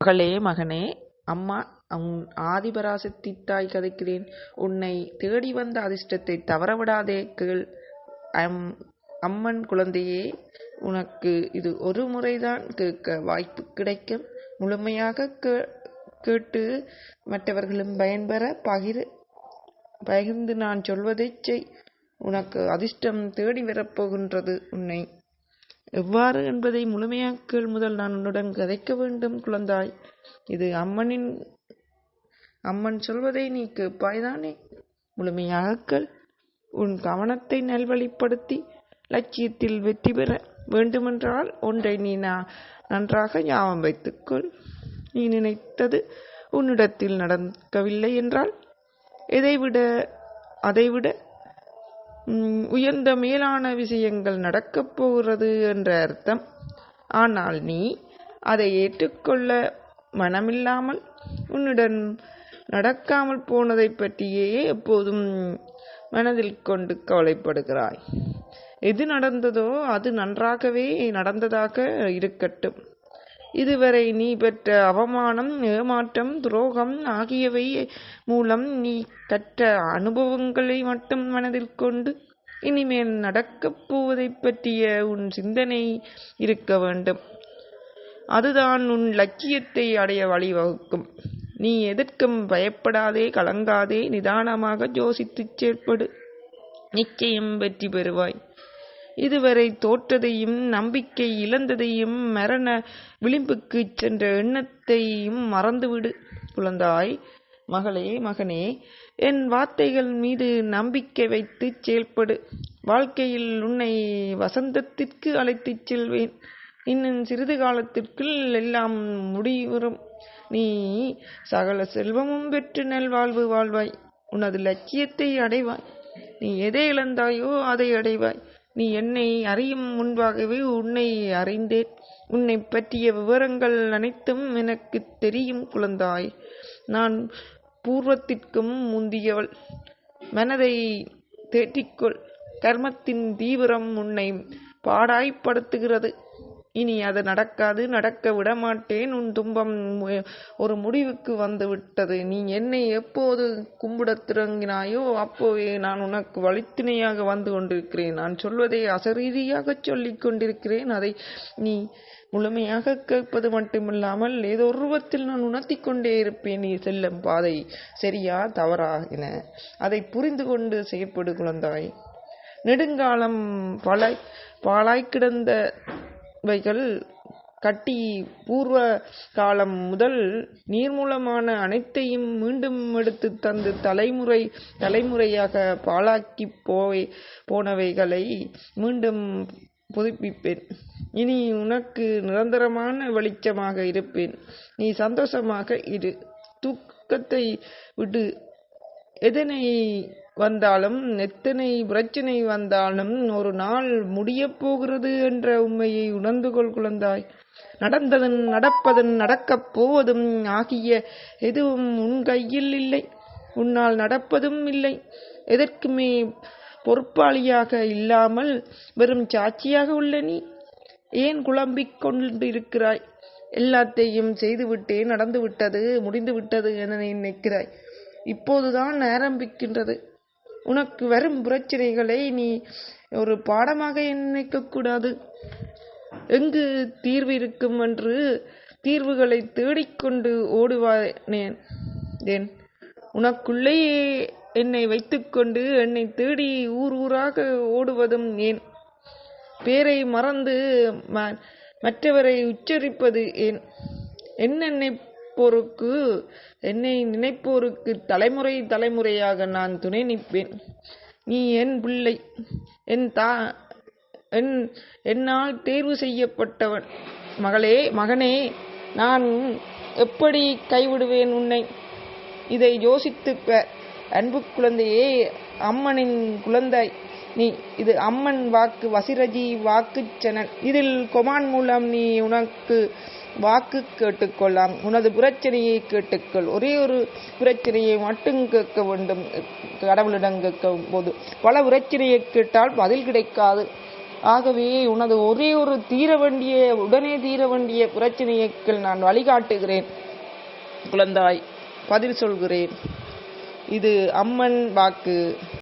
மகளே மகனே அம்மா உன் ஆதிபராசத்தி தாய் கதைக்கிறேன். உன்னை தேடி வந்த அதிர்ஷ்டத்தை தவறவிடாதே கேள். அம் அம்மன் குழந்தையே உனக்கு இது ஒரு முறைதான் கேட்க வாய்ப்பு கிடைக்கும். முழுமையாக கேட்டு மற்றவர்களும் பயன்பெற பகிர் பகிர்ந்து நான் சொல்வதைச் செய். உனக்கு அதிர்ஷ்டம் தேடி வரப்போகின்றது உன்னை எவ்வாறு என்பதை முழுமையாக கேள் முதல் நான் உன்னுடன் கதைக்க வேண்டும் குழந்தாய். இது அம்மனின் அம்மன் சொல்வதை நீ கேட்பாய்தானே? முழுமையாக கேள் உன் கவனத்தை நல்வழிப்படுத்தி லட்சியத்தில் வெற்றி பெற வேண்டுமென்றால் ஒன்றை நீ நான் நன்றாக ஞாபகம் வைத்துக்கொள். நீ நினைத்தது உன்னிடத்தில் நடக்கவில்லை என்றால் இதைவிட அதைவிட உயர்ந்த மேலான விஷயங்கள் நடக்கப் போகிறது என்ற அர்த்தம். ஆனால் நீ அதை ஏற்றுக்கொள்ள மனமில்லாமல் உன்னுடன் நடக்காமல் போனதைப் பற்றியே எப்போதும் மனதில் கொண்டு கவலைப்படுகிறாய். எது நடந்ததோ அது நன்றாகவே நடந்ததாக இருக்கட்டும். இதுவரை நீ பெற்ற அவமானம் ஏமாற்றம் துரோகம் ஆகியவை மூலம் நீ கற்ற அனுபவங்களை மட்டும் மனதில் கொண்டு இனிமேல் நடக்கப் போவதைப் பற்றிய உன் சிந்தனை இருக்க வேண்டும். அதுதான் உன் லட்சியத்தை அடைய வழிவகுக்கும். நீ எதற்கும் பயப்படாதே கலங்காதே நிதானமாக யோசித்துச் செயல்படு நிச்சயம் வெற்றி பெறுவாய். இதுவரை தோற்றதையும் நம்பிக்கை இழந்ததையும் மரண விளிம்புக்குச் சென்ற எண்ணத்தையும் மறந்துவிடு குழந்தாய். மகளே மகனே என் வார்த்தைகள் மீது நம்பிக்கை வைத்து செயல்படு. வாழ்க்கையில் உன்னை வசந்தத்திற்கு அழைத்துச் செல்வேன். இன்னும் சிறிது காலத்திற்குள் எல்லாம் முடிவுறும். நீ சகல செல்வமும் பெற்று நல்வாழ்வு வாழ்வாய். உனது லட்சியத்தை அடைவாய். நீ எதை இழந்தாயோ அதை அடைவாய். நீ என்னை அறியும் முன்பாகவே உன்னை அறிந்தேன். உன்னை பற்றிய விவரங்கள் அனைத்தும் எனக்கு தெரியும் குழந்தாய். நான் பூர்வத்திற்கும் முந்தியவள். மனதை தேற்றிக்கொள் கர்மத்தின் தீவிரம் உன்னை பாடாய்ப்படுத்துகிறது. இனி அது நடக்காது நடக்க விடமாட்டேன். உன் துன்பம் ஒரு முடிவுக்கு வந்து விட்டது நீ என்னை எப்போது கும்பிடத் திறங்கினாயோ அப்போவே நான் உனக்கு வழித்துணையாக வந்து கொண்டிருக்கிறேன். நான் சொல்வதை அசரீதியாக சொல்லிக் கொண்டிருக்கிறேன். அதை நீ முழுமையாக கேட்பது மட்டுமில்லாமல் ஏதோ உருவத்தில் நான் உணர்த்தி கொண்டே இருப்பேன். நீ செல்லும் பாதை சரியா தவறா என அதை புரிந்து கொண்டு செயற்படு குழந்தாய். நெடுங்காலம் பல பாழாய் வைகள் கட்டி பூர்வ காலம் முதல் நீர்மூலமான அனைத்தையும் மீண்டும் எடுத்து தந்து தலைமுறை தலைமுறையாக பாழாக்கி போய் போனவைகளை மீண்டும் புதுப்பிப்பேன். இனி உனக்கு நிரந்தரமான வெளிச்சமாக இருப்பேன். நீ சந்தோஷமாக இரு. தூக்கத்தை விடு. எதனை வந்தாலும் எத்தனை பிரச்சனை வந்தாலும் ஒரு நாள் முடிய போகிறது என்ற உண்மையை உணர்ந்து கொள் குழந்தாய். நடந்ததும் நடப்பதும் நடக்கப் போவதும் ஆகிய எதுவும் உன் கையில் இல்லை. உன்னால் நடப்பதும் இல்லை. எதற்குமே பொறுப்பாளியாக இல்லாமல் வெறும் சாட்சியாக உள்ள நீ? ஏன் குழம்பிக் கொண்டிருக்கிறாய்? எல்லாத்தையும் செய்துவிட்டேன் நடந்துவிட்டது முடிந்துவிட்டது முடிந்து விட்டது என நினைக்கிறாய். இப்போதுதான் ஆரம்பிக்கின்றது. உனக்கு வரும் பிரச்சனைகளை நீ ஒரு பாடமாக நினைக்கக்கூடாது எங்கு தீர்வு இருக்கும் என்று தீர்வுகளை தேடிக்கொண்டு ஓடுவானேன். ஏன் உனக்குள்ளேயே என்னை வைத்துக்கொண்டு என்னை தேடி ஊர் ஊராக ஓடுவதும் ஏன்? பேரை மறந்து ம- மற்றவரை உச்சரிப்பது ஏன்? என்னென்னை நினைப்போருக்கு என்னை நினைப்போருக்கு தலைமுறை தலைமுறையாக நான் துணை நிற்பேன். நீ என் பிள்ளை என் தா என் என்னால் தேர்வு செய்யப்பட்டவன். மகளே மகனே நான் எப்படி கைவிடுவேன் உன்னை? இதை யோசித்துப்ப அன்பு குழந்தையே அம்மனின் குழந்தை. நீ இது அம்மன் வாக்கு வசிரஜி வாக்கு சேனல் இதில் கொமான் மூலம் நீ உனக்கு வாக்கு கேட்டுக்கொள்ளாம் உனது பிரச்சனையை கேட்டுக்கொள். ஒரே ஒரு பிரச்சனையை மட்டும் கேட்க வேண்டும். கடவுளிடம் கேட்கும் போது. பல பிரச்சனையை கேட்டால் பதில் கிடைக்காது. ஆகவே உனது ஒரே ஒரு தீர வேண்டிய உடனே தீர வேண்டிய பிரச்சனைக்கு நான் வழிகாட்டுகிறேன். குழந்தாய் பதில் சொல்கிறேன். இது அம்மன் வாக்கு.